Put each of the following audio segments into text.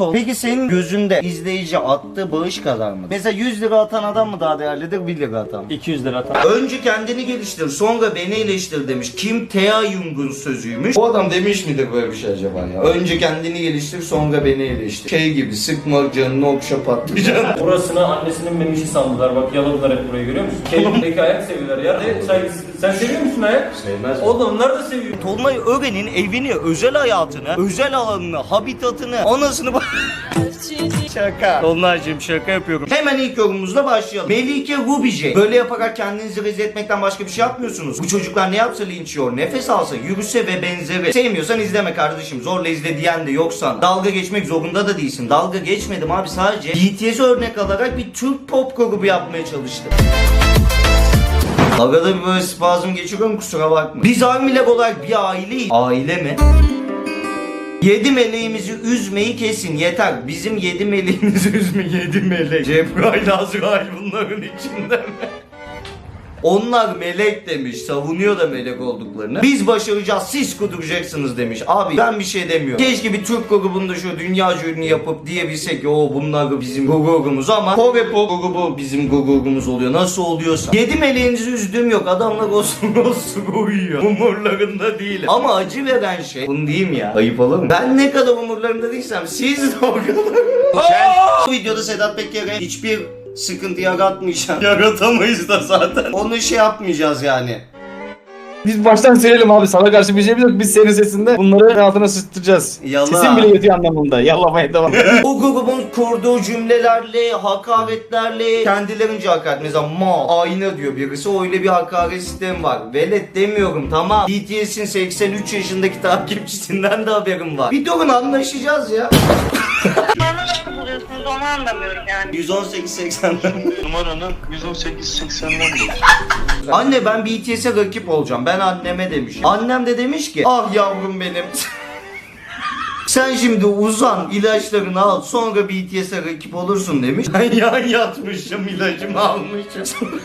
ol. Peki senin gözünde izleyici attığı bağış kadar mı? Mesela 100 lira atan adam mı daha değerlidir 1 lira atan? mı? 200 lira tam. Önce kendini geliştir sonra beni eleştir demiş. Kim Thea Jung'un sözüymüş. O adam demiş midir böyle bir şey acaba ya? Önce kendini geliştir sonra beni eleştir. Şey gibi sıkma canını okşa patlıcan. Burasına annesinin memişi sandılar. Bak yaladılar hep burayı görüyor musun? Kendindeki ayak seviyorlar ya. Ne saygısızlık. Sen seviyor musun ayak? Sevmez. O da onlar da seviyor. Tolunay Ören'in evini, özel hayatını, özel alanını, habitatını, anasını bak... şaka. Tolunay'cığım şaka yapıyorum. Hemen ilk yorumumuzla başlayalım. Melike Rubice. Böyle yaparak kendinizi rezil etmekten başka bir şey yapmıyorsunuz. Bu çocuklar ne yapsa linç yiyor, nefes alsa, yürüse ve benzeri. Sevmiyorsan izleme kardeşim. Zorla izle diyen de yoksan. Dalga geçmek zorunda da değilsin. Dalga geçmedim abi sadece. BTS örnek alarak bir Türk pop grubu yapmaya çalıştım. Arada bir böyle spazm geçiriyorum kusura bakma. Biz Armiler olarak bir aileyiz. Aile mi? Yedi meleğimizi üzmeyi kesin yeter. Bizim yedi meleğimizi üzme yedi melek. Cebrail Azrail bunların içinde mi? Onlar melek demiş. Savunuyor da melek olduklarını. Biz başaracağız siz kuduracaksınız demiş. Abi ben bir şey demiyorum. Keşke bir Türk grubunda şu dünya ünlü yapıp diyebilsek ki o bunlar bizim grubumuz ama Kore pop grubu bizim grubumuz oluyor. Nasıl oluyorsa. Yedi meleğinizi üzdüğüm yok. Adamlar olsun olsun uyuyor. Umurlarında değil. Ama acı veren şey. Bunu diyeyim ya. Ayıp olur mu? Ben ne kadar umurlarında değilsem siz de o kadar. Bu videoda Sedat Peker'e hiçbir sıkıntı yaratmayacağım. Yaratamayız da zaten. Onu şey yapmayacağız yani. Biz baştan söyleyelim abi sana karşı bir şeyimiz yok. Biz senin sesinde bunları altına sıçtıracağız. Yala. Sesin bile yetiyor anlamında. Yallamaya devam. o grubun kurduğu cümlelerle, hakaretlerle kendilerince hakaret. Mesela ma, ayna diyor birisi. Öyle bir hakaret sistemi var. Velet demiyorum tamam. BTS'in 83 yaşındaki takipçisinden de haberim var. Bir durun anlaşacağız ya. Bana nasıl buluyorsunuz onu anlamıyorum yani. 118.80'den. Numaranı 118.80'den bul. Anne ben BTS'e rakip olacağım. Ben anneme demişim. Annem de demiş ki ah yavrum benim. Sen şimdi uzan ilaçlarını al sonra BTS'e rakip olursun demiş. Ben yan yatmışım ilacımı almışım.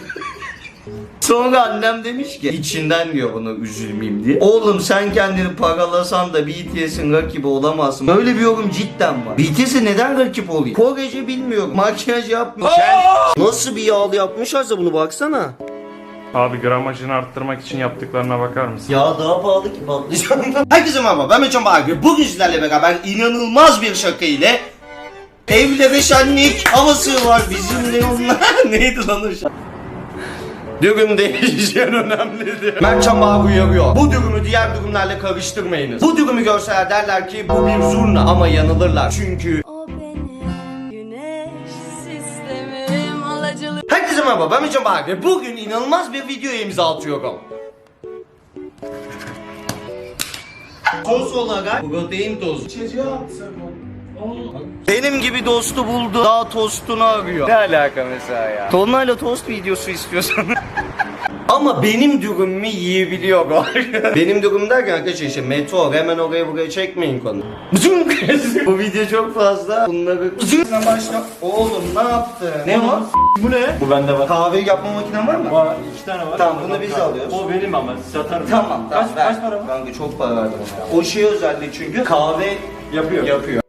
Sonra annem demiş ki içinden diyor bunu üzülmeyeyim diye. Oğlum sen kendini paralasan da BTS'in rakibi olamazsın. Böyle bir yorum cidden var. BTS'e neden rakip olayım? Korece bilmiyorum. Makyaj yapmıyor. Nasıl bir yağlı yapmışlarsa bunu baksana. Abi gramajını arttırmak için yaptıklarına bakar mısın? Ya daha pahalı ki patlıcan. Herkese merhaba ben Mecan Bağır. Bugün sizlerle beraber inanılmaz bir şaka ile Evde ve şenlik havası var bizimle onlar. Neydi lan o şarkı? Dürüm değişen önemlidir. Mertcan Bağır uyarıyor. Bu dürümü diğer dürümlerle karıştırmayınız. Bu dürümü görseler derler ki bu bir zurna ama yanılırlar. Çünkü merhaba ben Mecan Bağır. Bugün inanılmaz bir videoya imza atıyorum. Sos olarak protein tozu. Benim gibi dostu buldu. Daha tostunu arıyor. Ne alaka mesela ya? Tonlayla tost videosu istiyorsan. Ama benim dürümümü yiyebiliyor bu. benim dürüm derken arkadaşlar işte meteor hemen oraya buraya çekmeyin konu. bu video çok fazla. Bunları başla. Oğlum ne yaptı? Ne var? Bu ne? Bu bende var. Kahve yapma makinen var mı? Var. iki tane var. Tamam, bunu biz alıyoruz. O benim ama satarım. Tamam tamam. Kaç, ver. kaç para bu? Kanka çok para verdim ona. O şey özelliği çünkü kahve Yapıyor. yapıyor.